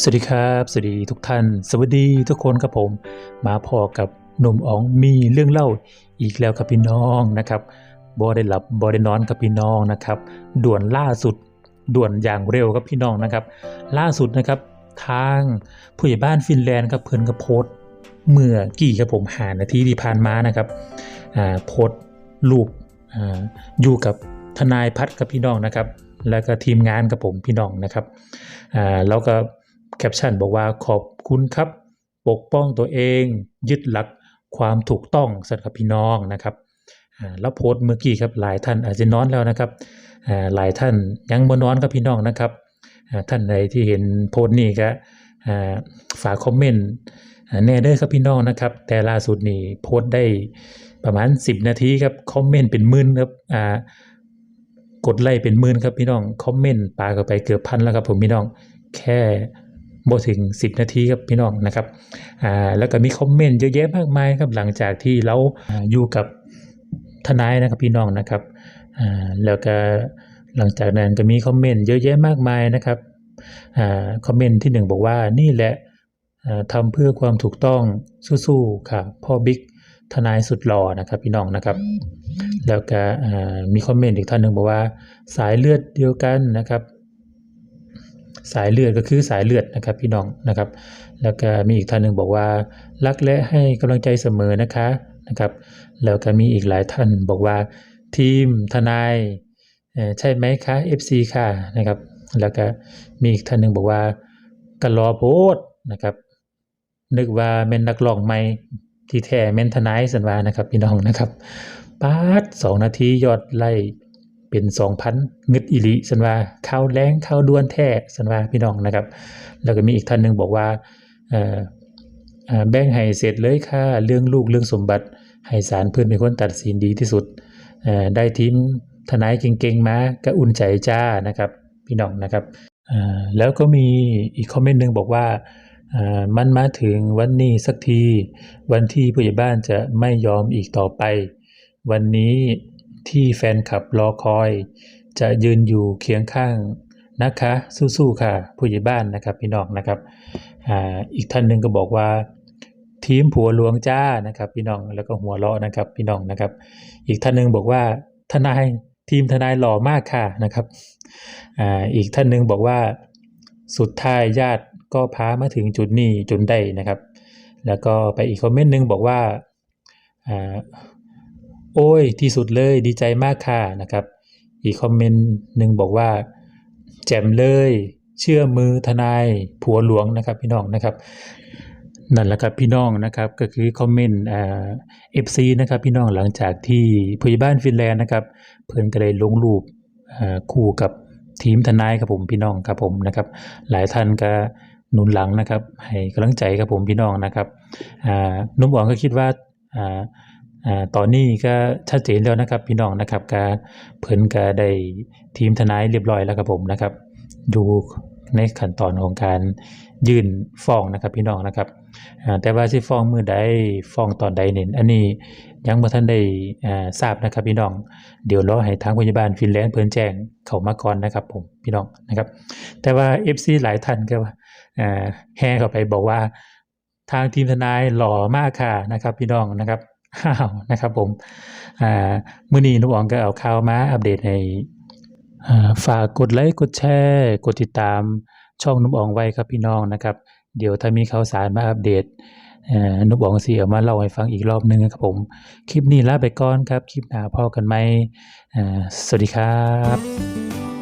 สวัสดีครับ สวัสดีทุกท่าน สวัสดีทุกคนครับผม มาพอกับหนุ่มอ๋องมีเรื่องเล่าอีกแล้วครับพี่น้องนะครับบ่ได้หลับบ่ได้นอนครับพี่น้องนะครับ ด่วนล่าสุด ด่วนอย่างเร็วครับพี่น้องนะครับ ล่าสุดนะครับ ทางผู้ใหญ่บ้านฟินแลนด์ครับเพิ่นก็โพสเมื่อกี่ครับผมหานาทีที่ผ่านมานะครับโพสต์รูปอ่าอยู่กับทนายพัฒน์กับพี่น้องนะครับ แล้วก็ทีมงานกับผมพี่น้องนะครับอ่าแล้วก็แคปชั่นบอกว่าขอบคุณครับ ปกป้องตัวเอง ยึดหลักความถูกต้องสัตว์ครับพี่น้องนะครับอ่าแล้วโพสต์เมื่อกี้ครับหลายท่านอาจจะนอนแล้วนะครับอ่าหลายท่านยังบ่นอนครับพี่น้องนะครับอ่าท่านใดที่เห็นโพสต์นี้ก็อ่าฝากคอมเมนต์อ่าแน่เด้อครับพี่น้องนะครับ แต่ล่าสุดนี่โพสต์ได้ประมาณ 10 นาทีครับคอมเมนต์เป็นหมื่นครับอ่า กดไลค์เป็นหมื่นครับพี่น้องคอมเมนต์ปาเข้าไปเกือบพันแล้วครับผมพี่น้องแค่บ่ถึง 10 นาทีครับพี่น้องนะครับอ่าแล้วก็มีคอมเมนต์เยอะแยะมากมายครับหลังจากที่เราอยู่กับทนายนะครับพี่น้องนะครับอ่าแล้วก็หลังจากนั้นก็มีคอมเมนต์เยอะแยะมากมายนะครับอ่าคอมเมนต์ที่หนึ่งบอกว่านี่แหละทำเพื่อความถูกต้องสู้ๆค่ะพ่อบิ๊ก ทนายสุดหล่อนะครับพี่น้องนะครับ แล้วก็อ่ามีคอมเมนต์อีกท่านหนึ่งบอกว่า สายเลือดเดียวกันนะครับ สายเลือดก็คือสายเลือดนะครับพี่น้องนะครับ แล้วก็มีอีกท่านหนึ่งบอกว่ารักและให้กำลังใจเสมอนะคะนะครับ แล้วก็มีอีกหลายท่านบอกว่า ทีมทนายเอ่อใช่ไหมคะ FC ค่ะนะครับ แล้วก็มีอีกท่านหนึ่งบอกว่ากันรอโพดนะครับนึกว่าแม่นนักร้องใหม่ ที่แท้แม่นทนายสันวานะครับพี่น้องนะครับปาดสองนาทียอดไล่เป็นสองพันงึดอิลิสันว่าข่าวแรงข่าวด่วนแท้สันวาพี่น้องนะครับ แล้วก็มีอีกท่านหนึ่งบอกว่าเอ่ออแบ่งให้เสร็จเลยค่ะเรื่องลูกเรื่องสมบัติให้ศาลเพื่อนเป็นคนตัดสินดีที่สุดเออได้ทีมทนายเก่งๆมาก็อุ่นใจจ้านะครับ พี่น้องนะครับอ่าแล้วก็มีอีกคอมเมนต์หนึ่งบอกว่า มันมาถึงวันนี้สักที วันที่ผู้ใหญ่บ้านจะไม่ยอมอีกต่อไป วันนี้ที่แฟนคลับรอคอย จะยืนอยู่เคียงข้างนะคะ สู้ๆค่ะ ผู้ใหญ่บ้านนะครับพี่น้องนะครับอ่าอีกท่านหนึ่งก็บอกว่า ทีมผัวหลวงจ้านะครับ พี่น้องแล้วก็หัวเราะนะครับ พี่น้องนะครับ อีกท่านหนึ่งบอกว่าทนายทีมทนายหล่อมากค่ะนะครับอ่าอีกท่านหนึ่งบอกว่าสุดท้ายญาติ ก็พามาถึงจุดนี้จนได้นะครับ แล้วก็ไปอีกคอมเมนต์หนึ่งบอกว่าอ่าโอ้ยที่สุดเลยดีใจมากค่ะนะครับ อีกคอมเมนต์หนึ่งบอกว่า แจ่มเลยเชื่อมือทนายผัวหลวงนะครับพี่น้องนะครับนั่นแหละครับพี่น้องนะครับก็คือคอมเมนต์เอฟซีนะครับพี่น้องหลังจากที่ผู้ใหญ่บ้านฟินแลนด์นะครับเพิ่นก็ได้ลงรูปคู่กับทีมทนายครับผมพี่น้องครับผมนะครับ หลายท่านก็ หนุนหลังนะครับ ให้กำลังใจครับผมพี่น้องนะครับนุ่มหวังก็คิดว่าตอนนี้ก็ชัดเจนแล้วนะครับพี่น้องนะครับก็เพิ่นก็ได้ทีมทนายเรียบร้อยแล้วครับผมนะครับดูในขั้นตอนของการยื่นฟ้องนะครับพี่น้องนะครับแต่ว่าสิฟ้องมือใดฟ้องตอนใดเนี่ยอันนี้ยังบ่ทันได้ทราบนะครับพี่น้อง เดี๋ยวรอให้ทางพยาบาลฟินแลนด์เพิ่นแจ้งเข้ามาก่อนนะครับผมพี่น้องนะครับ แต่ว่า FC หลายท่านก็อ่า แห่เข้าไปบอกว่าทางทีมทนายหล่อมากค่ะนะครับ พี่น้องนะครับอ้าวนะครับผมมื้อนี้นุกอองก็เอาข่าวมาอัปเดตให้อ่าฝากกดไลค์กดแชร์กดติดตามช่องนุกอองไว้ครับพี่น้องนะครับ เดี๋ยวถ้ามีข่าวสารมาอัปเดตเอ่อนุกอองสิเอามาเล่าให้ฟังอีกรอบหนึงครับผม คลิปนี้ลาไปก่อนครับ คลิปหน้าพอกันไหมสวัสดีครับ